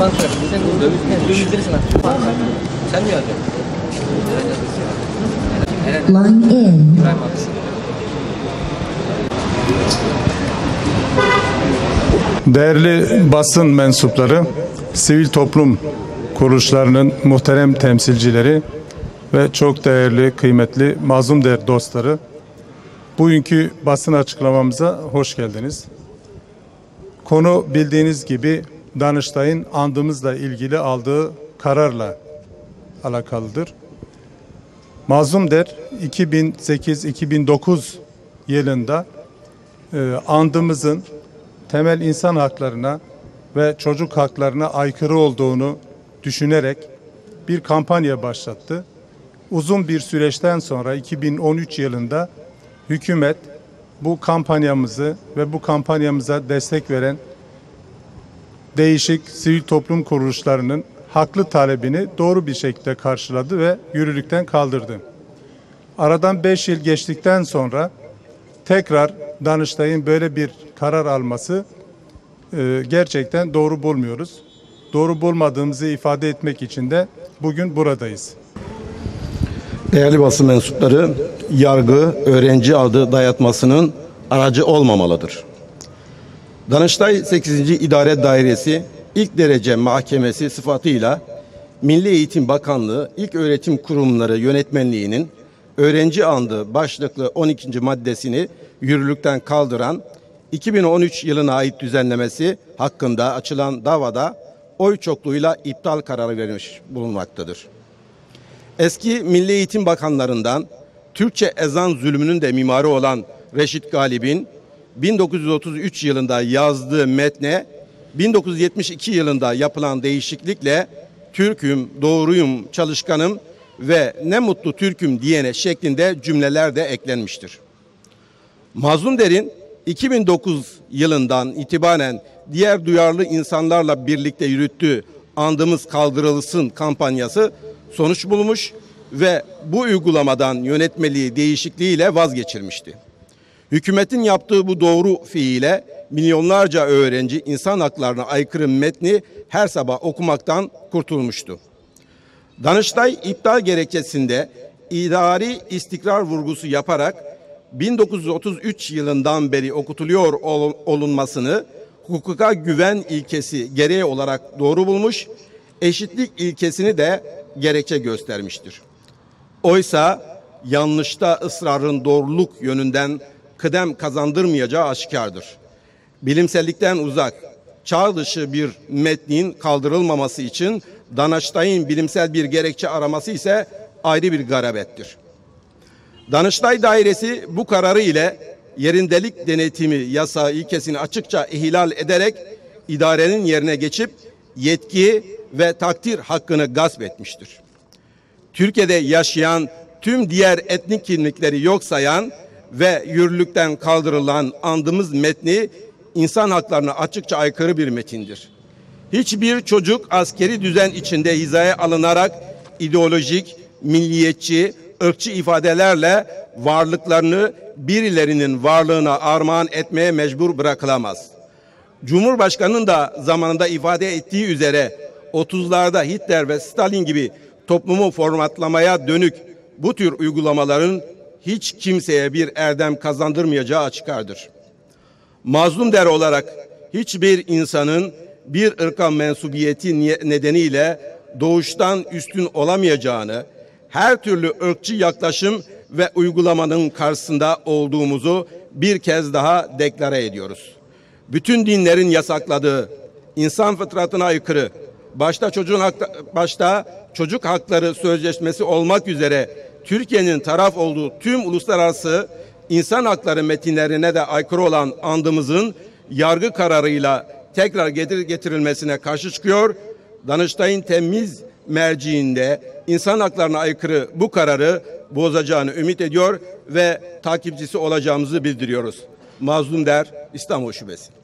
Bak sen dövüştürürsün artık. Sen mi yazacaksın? Line in. Değerli basın mensupları, sivil toplum kuruluşlarının muhterem temsilcileri ve çok değerli, kıymetli mazlum değer dostları, bugünkü basın açıklamamıza hoş geldiniz. Konu bildiğiniz gibi Danıştay'ın andımızla ilgili aldığı kararla alakalıdır. Mazlum Der 2008-2009 yılında e, andımızın temel insan haklarına ve çocuk haklarına aykırı olduğunu düşünerek bir kampanya başlattı. Uzun bir süreçten sonra 2013 yılında hükümet bu kampanyamızı ve bu kampanyamıza destek veren değişik sivil toplum kuruluşlarının haklı talebini doğru bir şekilde karşıladı ve yürürlükten kaldırdı. Aradan 5 yıl geçtikten sonra tekrar Danıştay'ın böyle bir karar alması e, gerçekten doğru bulmuyoruz. Doğru bulmadığımızı ifade etmek için de bugün buradayız. Değerli basın mensupları, yargı öğrenci adı dayatmasının aracı olmamalıdır. Danıştay 8. İdare Dairesi ilk derece mahkemesi sıfatıyla Milli Eğitim Bakanlığı İlk Öğretim Kurumları Yönetmenliği'nin öğrenci andı başlıklı 12. maddesini yürürlükten kaldıran 2013 yılına ait düzenlemesi hakkında açılan davada oy çokluğuyla iptal kararı verilmiş bulunmaktadır. Eski Milli Eğitim Bakanlarından Türkçe ezan zulmünün de mimarı olan Reşit Galip'in 1933 yılında yazdığı metne 1972 yılında yapılan değişiklikle Türk'üm, doğruyum, çalışkanım ve ne mutlu Türk'üm diyene şeklinde cümleler de eklenmiştir. Mazlum Der'in 2009 yılından itibaren diğer duyarlı insanlarla birlikte yürüttüğü andımız kaldırılsın kampanyası sonuç bulmuş ve bu uygulamadan yönetmeliği değişikliğiyle vazgeçilmişti. Hükümetin yaptığı bu doğru fiile milyonlarca öğrenci insan haklarına aykırı metni her sabah okumaktan kurtulmuştu. Danıştay iptal gerekçesinde idari istikrar vurgusu yaparak 1933 yılından beri okutuluyor ol- olunmasını hukuka güven ilkesi gereği olarak doğru bulmuş, eşitlik ilkesini de gerekçe göstermiştir. Oysa yanlışta ısrarın doğruluk yönünden kıdem kazandırmayacağı aşikardır. Bilimsellikten uzak, çağ dışı bir metnin kaldırılmaması için Danıştay'ın bilimsel bir gerekçe araması ise ayrı bir garabettir. Danıştay Dairesi bu kararı ile yerindelik denetimi yasağı ilkesini açıkça ihlal ederek idarenin yerine geçip yetki ve takdir hakkını gasp etmiştir. Türkiye'de yaşayan tüm diğer etnik kimlikleri yok sayan ve yürürlükten kaldırılan andımız metni insan haklarına açıkça aykırı bir metindir. Hiçbir çocuk askeri düzen içinde hizaya alınarak ideolojik, milliyetçi, ırkçı ifadelerle varlıklarını birilerinin varlığına armağan etmeye mecbur bırakılamaz. Cumhurbaşkanının da zamanında ifade ettiği üzere 30'larda Hitler ve Stalin gibi toplumu formatlamaya dönük bu tür uygulamaların hiç kimseye bir erdem kazandırmayacağı açıkardır. Mazlum der olarak hiçbir insanın bir ırka mensubiyeti nedeniyle doğuştan üstün olamayacağını, her türlü ırkçı yaklaşım ve uygulamanın karşısında olduğumuzu bir kez daha deklare ediyoruz. Bütün dinlerin yasakladığı, insan fıtratına aykırı, başta çocuğun hakta, başta çocuk hakları sözleşmesi olmak üzere Türkiye'nin taraf olduğu tüm uluslararası insan hakları metinlerine de aykırı olan andımızın yargı kararıyla tekrar getir getirilmesine karşı çıkıyor. Danıştay'ın temiz merciinde insan haklarına aykırı bu kararı bozacağını ümit ediyor ve takipçisi olacağımızı bildiriyoruz. Mazlum Der İstanbul Şubesi.